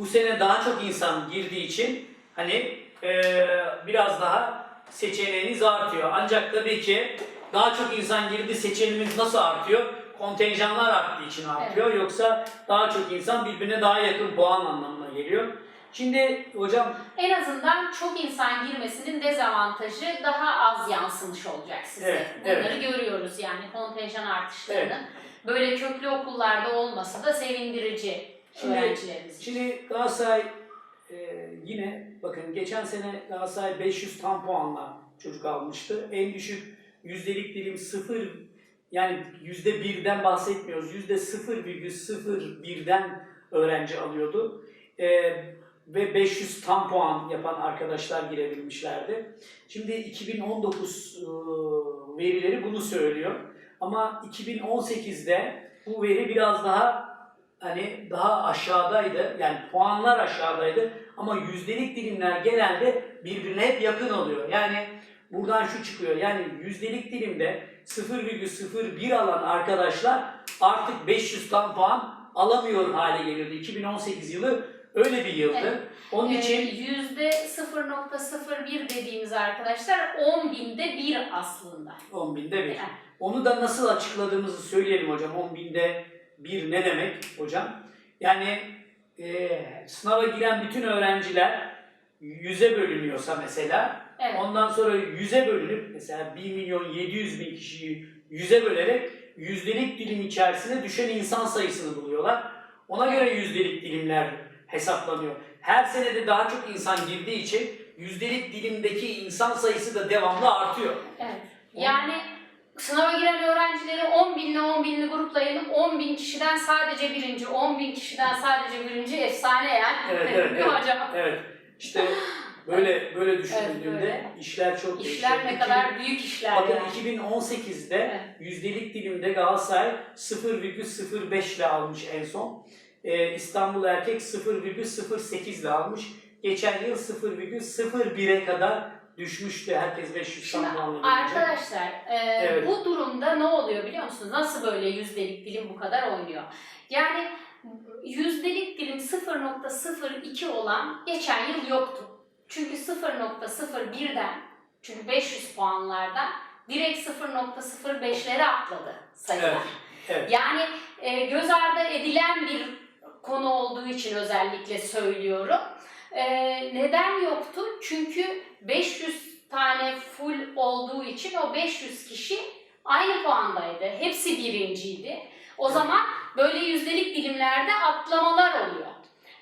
bu sene daha çok insan girdiği için hani e, biraz daha seçeneğiniz artıyor. Ancak tabii ki daha çok insan girdi seçeneğimiz nasıl artıyor? Kontenjanlar arttığı için artıyor. Yoksa daha çok insan birbirine daha yakın puan anlamına geliyor. Şimdi hocam En azından çok insan girmesinin dezavantajı daha az yansımış olacak size. Evet, Bunları görüyoruz yani kontenjan artışlarının. Böyle köklü okullarda olması da sevindirici Şimdi- öğrencilerimiz için. Şimdi Galatasaray e, yine bakın geçen sene Galatasaray 500 tam puanla çocuk almıştı. En düşük yüzdelik dilim 0 yani yüzde birden bahsetmiyoruz. Yüzde 0,01'den öğrenci alıyordu. E, ve 500 tam puan yapan arkadaşlar girebilmişlerdi. Şimdi 2019 e, verileri bunu söylüyor. Ama 2018'de bu veri biraz daha hani daha aşağıdaydı. Yani puanlar aşağıdaydı ama yüzdelik dilimler genelde birbirine hep yakın oluyor. Yani buradan şu çıkıyor. Yani yüzdelik dilimde 0,01 alan arkadaşlar artık 500 tam puan alamıyor hale geliyordu. 2018 yılı öyle bir yıldı. Evet. Onun Ee, için Yüzde 0.01 dediğimiz arkadaşlar 10 binde bir aslında. 10 binde bir. Yani, Onu da nasıl açıkladığımızı söyleyelim hocam. 10 binde bir ne demek hocam? Yani e, sınava giren bütün öğrenciler yüze bölünüyorsa mesela evet. ondan sonra yüze bölünüp mesela 1 milyon 700 bin kişiyi yüze bölerek yüzdelik dilim içerisine düşen insan sayısını buluyorlar. Ona göre yüzdelik dilimler hesaplanıyor. Her senede daha çok insan girdiği için yüzdelik dilimdeki insan sayısı da devamlı artıyor. Evet. Yani sınava giren öğrencileri 10 binle 10 binli gruplayalım. 10 bin kişiden sadece birinci, 10 bin kişiden sadece birinci efsane yani. Evet, evet, evet. hocam? Evet. İşte böyle böyle düşünüldüğünde böyle. işler çok İşler değişiyor. ne kadar büyük işler Bakın yani. 2018'de Evet. yüzdelik dilimde Galatasaray 0,05 ile almış en son. Ee, İstanbul Erkek 0,08 ile almış. Geçen yıl 0,01'e kadar düşmüştü. Herkes 500 Şimdi puanla arkadaşlar e, Evet. bu durumda ne oluyor biliyor musunuz? Nasıl böyle yüzdelik dilim bu kadar oynuyor? Yani yüzdelik dilim 0.02 olan geçen yıl yoktu. Çünkü 0.01'den çünkü 500 puanlardan direkt 0.05'lere atladı sayılar. Evet, evet. Yani e, göz ardı edilen bir konu olduğu için özellikle söylüyorum. E, neden yoktu? Çünkü 500 tane full olduğu için o 500 kişi aynı puandaydı. Hepsi birinciydi. O zaman böyle yüzdelik dilimlerde atlamalar oluyor.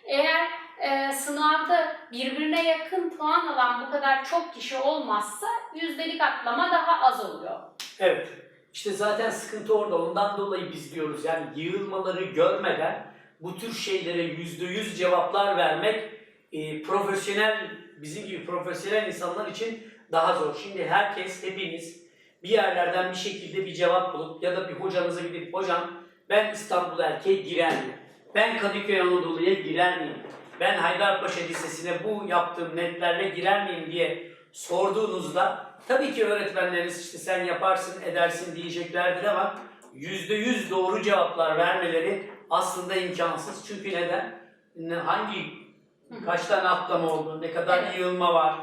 Eğer e, sınavda birbirine yakın puan alan bu kadar çok kişi olmazsa yüzdelik atlama daha az oluyor. Evet. İşte zaten sıkıntı orada. Ondan dolayı biz diyoruz yani yığılmaları görmeden bu tür şeylere yüzde yüz cevaplar vermek e, profesyonel, bizim gibi profesyonel insanlar için daha zor. Şimdi herkes, hepiniz bir yerlerden bir şekilde bir cevap bulup ya da bir hocanıza gidip hocam ben İstanbul Erkeğe girer miyim? Ben Kadıköy Anadolu'ya girer miyim? Ben Haydarpaşa Lisesi'ne bu yaptığım netlerle girer miyim diye sorduğunuzda tabii ki öğretmenleriniz işte sen yaparsın edersin diyeceklerdir ama yüzde yüz doğru cevaplar vermeleri aslında imkansız. Çünkü neden? Ne- Hangi Hı. kaç tane atlama oldu, ne kadar Evet. yığılma var.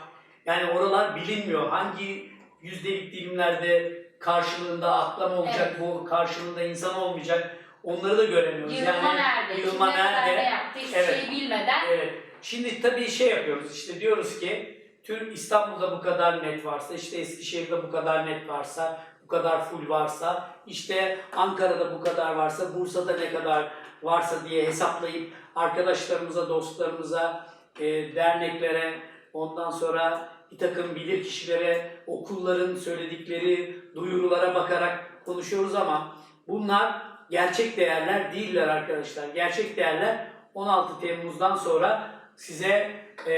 Yani oralar bilinmiyor. Hangi yüzdelik dilimlerde karşılığında atlama olacak, bu karşılığında insan olmayacak. Onları da göremiyoruz. Yığılma nerede? Yığılma Kim ne kadar nerede? ne yaptı? Hiçbir Evet. şeyi bilmeden Evet. Şimdi tabii şey yapıyoruz işte diyoruz ki tüm İstanbul'da bu kadar net varsa işte Eskişehir'de bu kadar net varsa bu kadar full varsa işte Ankara'da bu kadar varsa Bursa'da ne kadar varsa diye hesaplayıp arkadaşlarımıza, dostlarımıza, e, derneklere ondan sonra bir takım bilir kişilere, okulların söyledikleri duyurulara bakarak konuşuyoruz ama bunlar gerçek değerler değiller arkadaşlar. Gerçek değerler 16 Temmuz'dan sonra size e,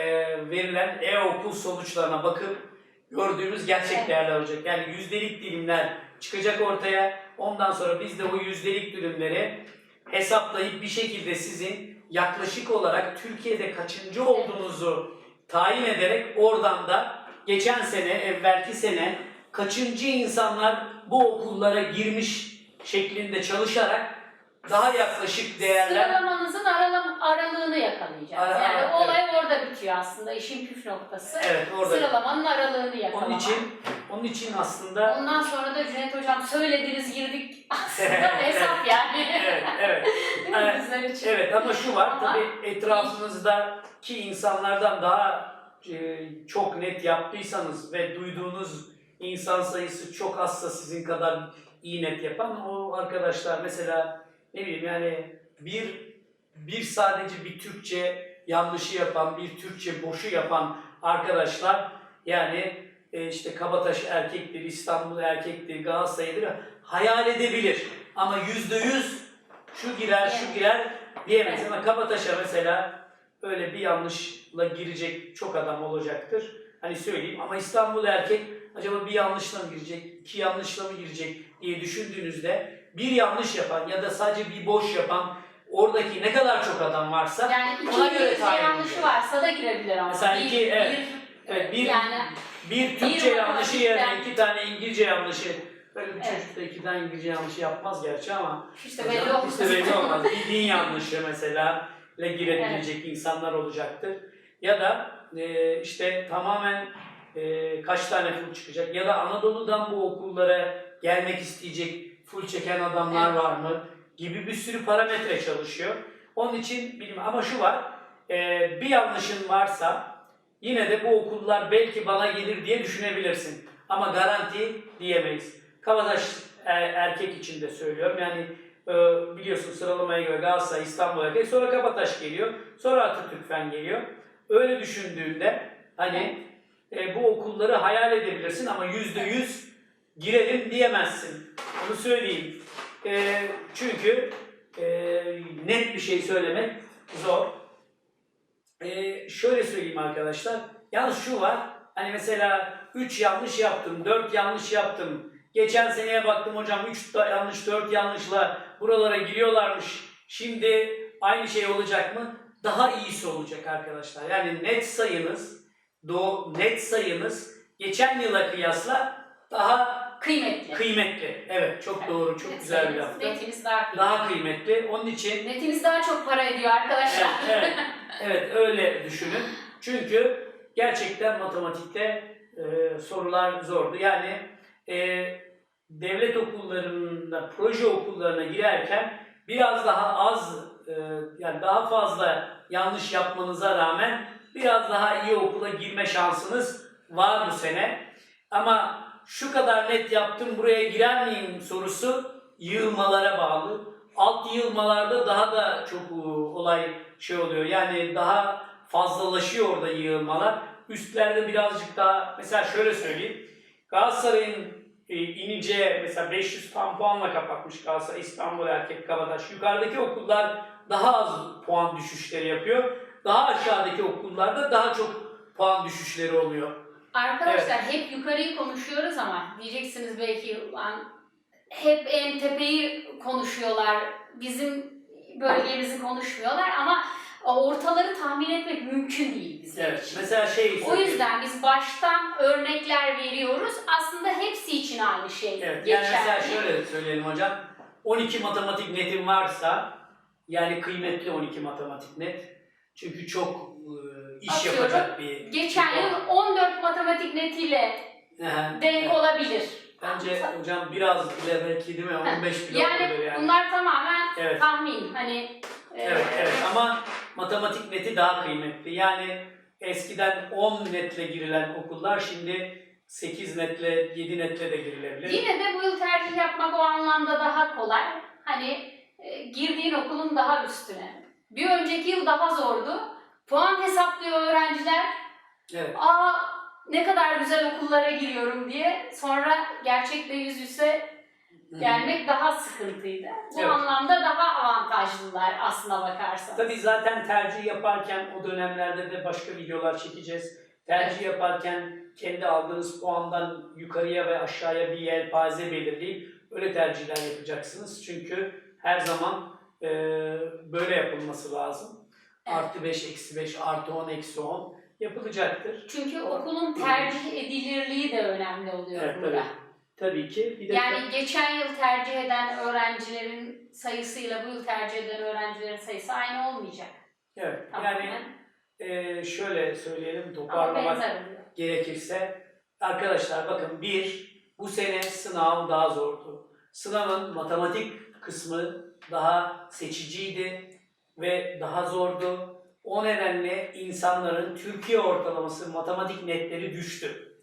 verilen e-okul sonuçlarına bakıp gördüğümüz gerçek Evet. değerler olacak. Yani yüzdelik dilimler çıkacak ortaya. Ondan sonra biz de o yüzdelik dilimleri hesaplayıp bir şekilde sizin yaklaşık olarak Türkiye'de kaçıncı olduğunuzu tayin ederek oradan da geçen sene, evvelki sene kaçıncı insanlar bu okullara girmiş şeklinde çalışarak daha yaklaşık değerler aralığını yakalayacağız. Aa, yani evet. olay orada bitiyor aslında. İşin püf noktası. Evet orada. Sıralamanın aralığını yakalamak. Onun için onun için aslında Ondan sonra da Cüneyt Hocam söylediniz girdik aslında hesap yani. evet evet. Evet? Evet ama şu var Ama- tabii etrafınızdaki insanlardan daha e, çok net yaptıysanız ve duyduğunuz insan sayısı çok azsa sizin kadar iyi net yapan o arkadaşlar mesela ne bileyim yani bir bir sadece bir Türkçe yanlışı yapan, bir Türkçe boşu yapan arkadaşlar yani e, işte Kabataş erkektir, İstanbul erkektir, Galatasaray'dır hayal edebilir. Ama yüzde yüz şu girer, şu girer diyemeyiz. Ama Kabataş'a mesela öyle bir yanlışla girecek çok adam olacaktır. Hani söyleyeyim ama İstanbul erkek acaba bir yanlışla mı girecek, iki yanlışla mı girecek diye düşündüğünüzde bir yanlış yapan ya da sadece bir boş yapan oradaki ne kadar çok adam varsa Yani iki Ona göre tayin yanlışı varsa da girebilir ama. Mesela bir, iki, evet. bir, Evet, bir- yani bir Türkçe Bir yanlışı yerine iki tane İngilizce yanlışı Böyle bir Evet. çocuk da iki tane İngilizce yanlışı yapmaz gerçi ama işte belli olmaz. İşte belli olmaz. Bir din yanlışı mesela ile girebilecek insanlar olacaktır. Ya da e, işte tamamen e, kaç tane full çıkacak ya da Anadolu'dan bu okullara gelmek isteyecek full çeken adamlar Evet. var mı gibi bir sürü parametre çalışıyor. Onun için bilmiyorum ama şu var e, bir yanlışın varsa yine de bu okullar belki bana gelir diye düşünebilirsin. Ama garanti diyemeyiz. Kabataş e, erkek için de söylüyorum. Yani e, biliyorsun sıralamaya göre Galatasaray, İstanbul erkek, sonra Kabataş geliyor, sonra Atatürk Fen geliyor. Öyle düşündüğünde hani e, bu okulları hayal edebilirsin ama yüzde yüz girelim diyemezsin. Onu söyleyeyim. E, çünkü e, net bir şey söylemek zor. E, şöyle söyleyeyim arkadaşlar. Yalnız şu var. Hani mesela 3 yanlış yaptım, 4 yanlış yaptım. Geçen seneye baktım hocam 3 yanlış, 4 yanlışla buralara giriyorlarmış. Şimdi aynı şey olacak mı? Daha iyisi olacak arkadaşlar. Yani net sayınız, do net sayınız geçen yıla kıyasla daha Kıymetli. kıymetli. Evet, çok doğru, çok güzel bir laftı. Netiniz daha kıymetli. Daha kıymetli. Onun için Netiniz daha çok para ediyor arkadaşlar. Evet, evet, evet öyle düşünün. Çünkü gerçekten matematikte e, sorular zordu. Yani e, devlet okullarında, proje okullarına girerken biraz daha az, e, yani daha fazla yanlış yapmanıza rağmen biraz daha iyi okula girme şansınız var bu sene. Ama şu kadar net yaptım buraya girer miyim sorusu yığılmalara bağlı. Alt yığılmalarda daha da çok e, olay şey oluyor. Yani daha fazlalaşıyor orada yığılmalar. Üstlerde birazcık daha mesela şöyle söyleyeyim. Galatasaray'ın e, ineceği mesela 500 tam puanla kapatmış Galatasaray, İstanbul Erkek, Kabataş. Yukarıdaki okullar daha az puan düşüşleri yapıyor. Daha aşağıdaki okullarda daha çok puan düşüşleri oluyor. Arkadaşlar hep yukarıyı konuşuyoruz ama diyeceksiniz belki "Ulan hep en tepeyi konuşuyorlar. Bizim bölgemizi konuşmuyorlar ama ortaları tahmin etmek mümkün değil bizim Evet. için. Mesela şey O yüzden biz baştan örnekler veriyoruz. Aslında hepsi için aynı şey Evet, yani mesela geçerli. şöyle söyleyelim hocam. 12 matematik netin varsa, yani kıymetli 12 matematik net. Çünkü çok iş Atıyorum, yapacak bir... Geçen bir yıl 14 matematik netiyle Aha, denk olabilir. Bence hocam biraz bile belki değil mi? 15 bile Yani olabilir yani. bunlar tamamen Evet. tahmin. Hani e, Evet, evet ama matematik neti daha kıymetli. Yani eskiden 10 netle girilen okullar şimdi 8 netle, 7 netle de girilebilir. Yine de bu yıl tercih yapmak o anlamda daha kolay. Hani e, girdiğin okulun daha üstüne. Bir önceki yıl daha zordu. Puan hesaplıyor öğrenciler. Evet. Aa ne kadar güzel okullara giriyorum diye. Sonra gerçekle yüz yüze gelmek daha sıkıntıydı. Bu Evet. anlamda daha avantajlılar aslına bakarsanız. Tabii zaten tercih yaparken o dönemlerde de başka videolar çekeceğiz. Tercih yaparken kendi aldığınız puandan yukarıya ve aşağıya bir yelpaze belirleyip öyle tercihler yapacaksınız. Çünkü her zaman e, böyle yapılması lazım. Artı 5, eksi 5, artı 10, eksi 10 yapılacaktır. Çünkü okulun tercih edilirliği de önemli oluyor Evet burada. tabii. Tabii ki. Bir de Yani geçen yıl tercih eden öğrencilerin sayısıyla bu yıl tercih eden öğrencilerin sayısı aynı olmayacak. Evet. Tamamen. Yani e, şöyle söyleyelim Ama toparlamak benzer oluyor. gerekirse. Arkadaşlar bakın bir, bu sene sınav daha zordu. Sınavın matematik kısmı daha seçiciydi ve daha zordu. O nedenle insanların Türkiye ortalaması matematik netleri düştü.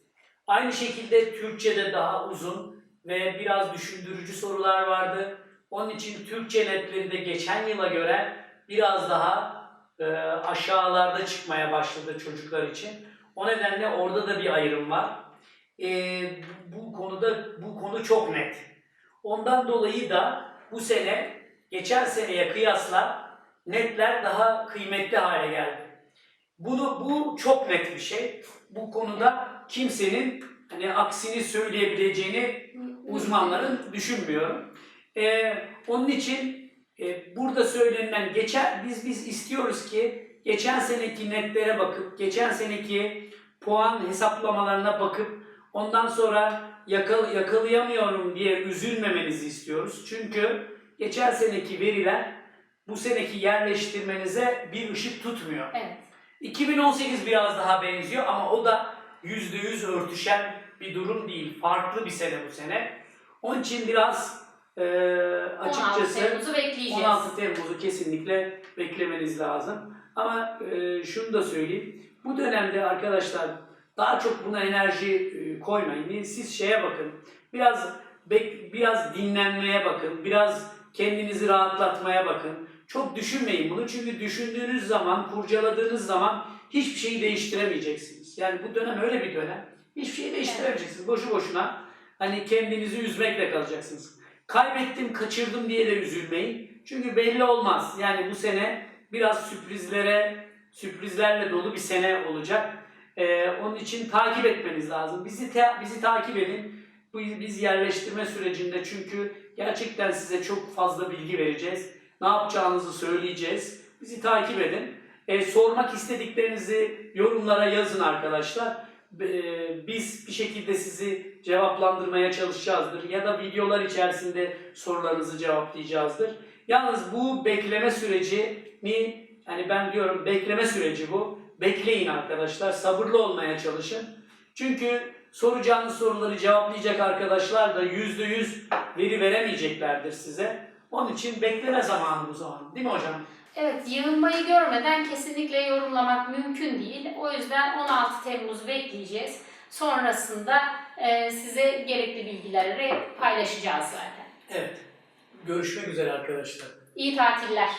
Aynı şekilde Türkçe'de daha uzun ve biraz düşündürücü sorular vardı. Onun için Türkçe netleri de geçen yıla göre biraz daha e, aşağılarda çıkmaya başladı çocuklar için. O nedenle orada da bir ayrım var. E, bu konuda bu konu çok net. Ondan dolayı da bu sene geçen seneye kıyasla netler daha kıymetli hale geldi. Bunu bu çok net bir şey. Bu konuda kimsenin hani aksini söyleyebileceğini uzmanların düşünmüyorum. Ee, onun için e, burada söylenen geçen biz biz istiyoruz ki geçen seneki netlere bakıp geçen seneki puan hesaplamalarına bakıp ondan sonra yakal, yakalayamıyorum diye üzülmemenizi istiyoruz. Çünkü geçen seneki veriler bu seneki yerleştirmenize bir ışık tutmuyor. Evet. 2018 biraz daha benziyor ama o da %100 örtüşen bir durum değil. Farklı bir sene bu sene. Onun için biraz e, 16 açıkçası Temmuz'u bekleyeceğiz. 16 Temmuz'u kesinlikle beklemeniz lazım. Ama e, şunu da söyleyeyim. Bu dönemde arkadaşlar daha çok buna enerji e, koymayın. Siz şeye bakın. Biraz bek- biraz dinlenmeye bakın. Biraz kendinizi rahatlatmaya bakın. Çok düşünmeyin bunu. Çünkü düşündüğünüz zaman, kurcaladığınız zaman hiçbir şeyi değiştiremeyeceksiniz. Yani bu dönem öyle bir dönem. Hiçbir şeyi değiştiremeyeceksiniz. Boşu boşuna hani kendinizi üzmekle kalacaksınız. Kaybettim, kaçırdım diye de üzülmeyin. Çünkü belli olmaz. Yani bu sene biraz sürprizlere, sürprizlerle dolu bir sene olacak. Ee, onun için takip etmeniz lazım. Bizi ta- bizi takip edin. Biz yerleştirme sürecinde çünkü gerçekten size çok fazla bilgi vereceğiz. Ne yapacağınızı söyleyeceğiz. Bizi takip edin. Ee, sormak istediklerinizi yorumlara yazın arkadaşlar. Ee, biz bir şekilde sizi cevaplandırmaya çalışacağızdır. Ya da videolar içerisinde sorularınızı cevaplayacağızdır. Yalnız bu bekleme sürecini, yani ben diyorum bekleme süreci bu. Bekleyin arkadaşlar, sabırlı olmaya çalışın. Çünkü soracağınız soruları cevaplayacak arkadaşlar da yüzde yüz veri veremeyeceklerdir size. Onun için bekleme zamanı bu zaman. Değil mi hocam? Evet, yığılmayı görmeden kesinlikle yorumlamak mümkün değil. O yüzden 16 Temmuz bekleyeceğiz. Sonrasında e, size gerekli bilgileri paylaşacağız zaten. Evet. Görüşmek üzere arkadaşlar. İyi tatiller.